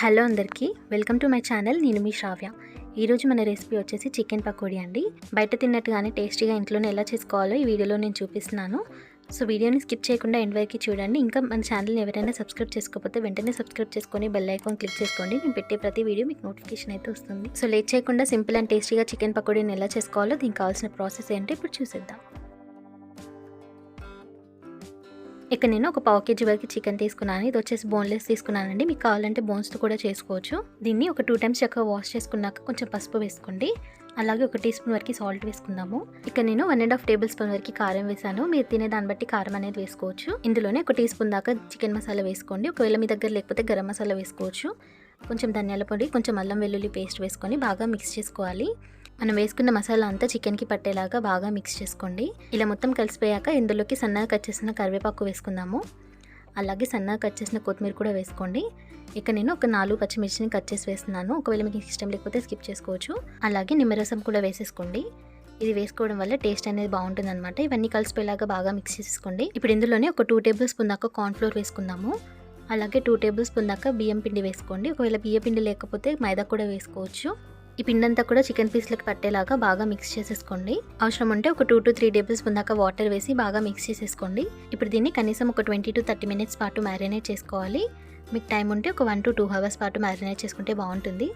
Hello అందరికీ welcome to my channel నేను మీ శ్రావ్య. ఈరోజు మన రెసిపీ వచ్చేసి చికెన్ పకోడీ అండి. బయట తిన్నట్టుగానే టేస్టీగా ఇంట్లోనే ఎలా చేసుకోవాలో ఈ వీడియోలో నేను చూపిస్తున్నాను. సో వీడియోని స్కిప్ చేయకుండా ఎండ్ వరకు చూడండి. ఇంకా మన ఛానల్ని ఎవరైనా సబ్స్క్రైబ్ చేసుకోకపోతే వెంటనే సబ్స్క్రైబ్ చేసుకొని బెల్ ఐకాన్ క్లిక్ చేసుకోండి. నేను పెట్టే ప్రతి వీడియో మీకు నోటిఫికేషన్ అయితే వస్తుంది. సో లేట్ చేయకుండా సింపుల్ అండ్ టేస్టీగా చికెన్ పకోడీని ఎలా చేసుకోవాలో దీనికి కావాల్సిన ప్రాసెస్ ఏంటో ఇప్పుడు చూసేద్దాం. ఇక్కడ నేను ఒక పావు కేజీ వరకు చికెన్ తీసుకున్నాను. ఇది వచ్చేసి బోన్లెస్ తీసుకున్నానండి. మీకు కావాలంటే బోన్స్తో కూడా చేసుకోవచ్చు. దీన్ని ఒక టూ టైమ్స్ చక్కగా వాష్ చేసుకున్నాక కొంచెం పసుపు వేసుకోండి. అలాగే ఒక టీ స్పూన్ వరకు సాల్ట్ వేసుకుందాము. ఇక్కడ నేను one and half tablespoon వరకు కారం వేసాను. మీరు తినే దాన్ని బట్టి కారం అనేది వేసుకోవచ్చు. ఇందులోనే ఒక టీ స్పూన్ దాకా చికెన్ మసాలా వేసుకోండి. ఒకవేళ మీ దగ్గర లేకపోతే గరం మసాలా వేసుకోవచ్చు. కొంచెం ధనియాల పొడి కొంచెం అల్లం వెల్లుల్లి పేస్ట్ వేసుకొని బాగా మిక్స్ చేసుకోవాలి. మనం వేసుకున్న మసాలా అంతా చికెన్కి పట్టేలాగా బాగా మిక్స్ చేసుకోండి. ఇలా మొత్తం కలిసిపోయాక ఇందులోకి సన్నగా కట్ చేసిన కరివేపాకు వేసుకుందాము. అలాగే సన్నగా కట్ చేసిన కొత్తిమీర కూడా వేసుకోండి. ఇక నేను ఒక నాలుగు పచ్చిమిర్చిని కట్ చేసి వేస్తున్నాను. ఒకవేళ మీకు ఇష్టం లేకపోతే స్కిప్ చేసుకోవచ్చు. అలాగే నిమ్మరసం కూడా వేసేసుకోండి. ఇది వేసుకోవడం వల్ల టేస్ట్ అనేది బాగుంటుంది అనమాట ఇవన్నీ కలిసిపోయేలాగా బాగా మిక్స్ చేసుకోండి. ఇప్పుడు ఇందులోనే ఒక టూ టేబుల్ స్పూన్ దాకా కార్న్ఫ్లోర్ వేసుకుందాము. అలాగే టూ టేబుల్ స్పూన్ దాకా బియ్యం పిండి వేసుకోండి. ఒకవేళ బియ్యం పిండి లేకపోతే మైదా కూడా వేసుకోవచ్చు. ఈ పిండి అంతా కూడా చికెన్ పీస్లకు పట్టేలాగా బాగా మిక్స్ చేసేసుకోండి. అవసరం ఉంటే ఒక two to three tablespoon దాకా వాటర్ వేసి బాగా మిక్స్ చేసేసుకోండి. ఇప్పుడు దీన్ని కనీసం ఒక ట్వంటీ టు థర్టీ మినిట్స్ పాటు మ్యారినేట్ చేసుకోవాలి. మీకు టైం ఉంటే ఒక వన్ టు టూ అవర్స్ పాటు మ్యారినేట్ చేసుకుంటే బాగుంటుంది.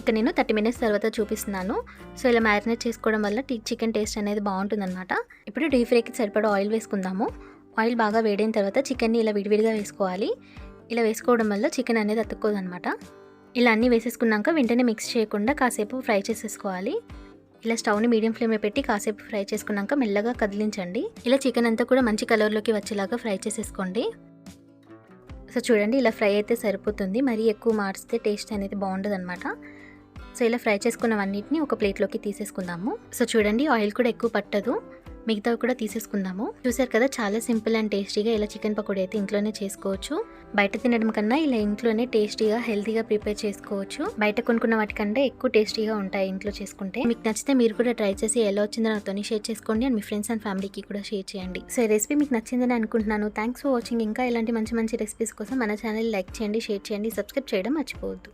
ఇక నేను థర్టీ మినిట్స్ తర్వాత చూపిస్తున్నాను. సో ఇలా మ్యారినేట్ చేసుకోవడం వల్ల చికెన్ టేస్ట్ అనేది బాగుంటుంది అనమాట ఇప్పుడు డీప్ ఫ్రైకి సరిపడా ఆయిల్ వేసుకుందాము. ఆయిల్ బాగా వేడైన తర్వాత చికెన్ని ఇలా విడివిడిగా వేసుకోవాలి. ఇలా వేసుకోవడం వల్ల చికెన్ అనేది అతుక్కోదనమాట ఇలా అన్నీ వేసేసుకున్నాక వెంటనే మిక్స్ చేయకుండా కాసేపు ఫ్రై చేసేసుకోవాలి. ఇలా స్టవ్ని మీడియం ఫ్లేమ్లో పెట్టి కాసేపు ఫ్రై చేసుకున్నాక మెల్లగా కదిలించండి. ఇలా చికెన్ అంతా కూడా మంచి కలర్లోకి వచ్చేలాగా ఫ్రై చేసేసుకోండి. సో చూడండి ఇలా ఫ్రై అయితే సరిపోతుంది. మరీ ఎక్కువ మార్చితే టేస్ట్ అనేది బాగుండదు అనమాట సో ఇలా ఫ్రై చేసుకున్నవన్నిటిని ఒక ప్లేట్లోకి తీసేసుకుందాము. సో చూడండి ఆయిల్ కూడా ఎక్కువ పట్టదు. మిగతావి కూడా తీసేసుకుందాము. చూసారు కదా చాలా సింపుల్ అండ్ టేస్టీగా ఇలా చికెన్ పకోడీ అయితే ఇంట్లోనే చేసుకోవచ్చు. బయట తినడం కన్నా ఇలా ఇంట్లోనే టేస్టీగా హెల్తీగా ప్రిపేర్ చేసుకోవచ్చు. బయట కొనుక్కున్న వాటికంటే ఎక్కువ టేస్టీగా ఉంటాయి ఇంట్లో చేసుకుంటే. మీకు నచ్చితే మీరు కూడా ట్రై చేసి ఎలా వచ్చిందో నాతో షేర్ చేసుకోండి అండ్ మీ ఫ్రెండ్స్ అండ్ ఫ్యామిలీకి కూడా షేర్ చేయండి. సో ఈ రెసిపీ మీకు నచ్చిందని అనుకుంటున్నాను. Thanks for watching. ఇంకా ఇలాంటి మంచి మంచి రెసిపీస్ కోసం మన ఛానల్ లైక్ చేయండి షేర్ చేయండి సబ్స్క్రైబ్ చేయడం మర్చిపోవద్దు.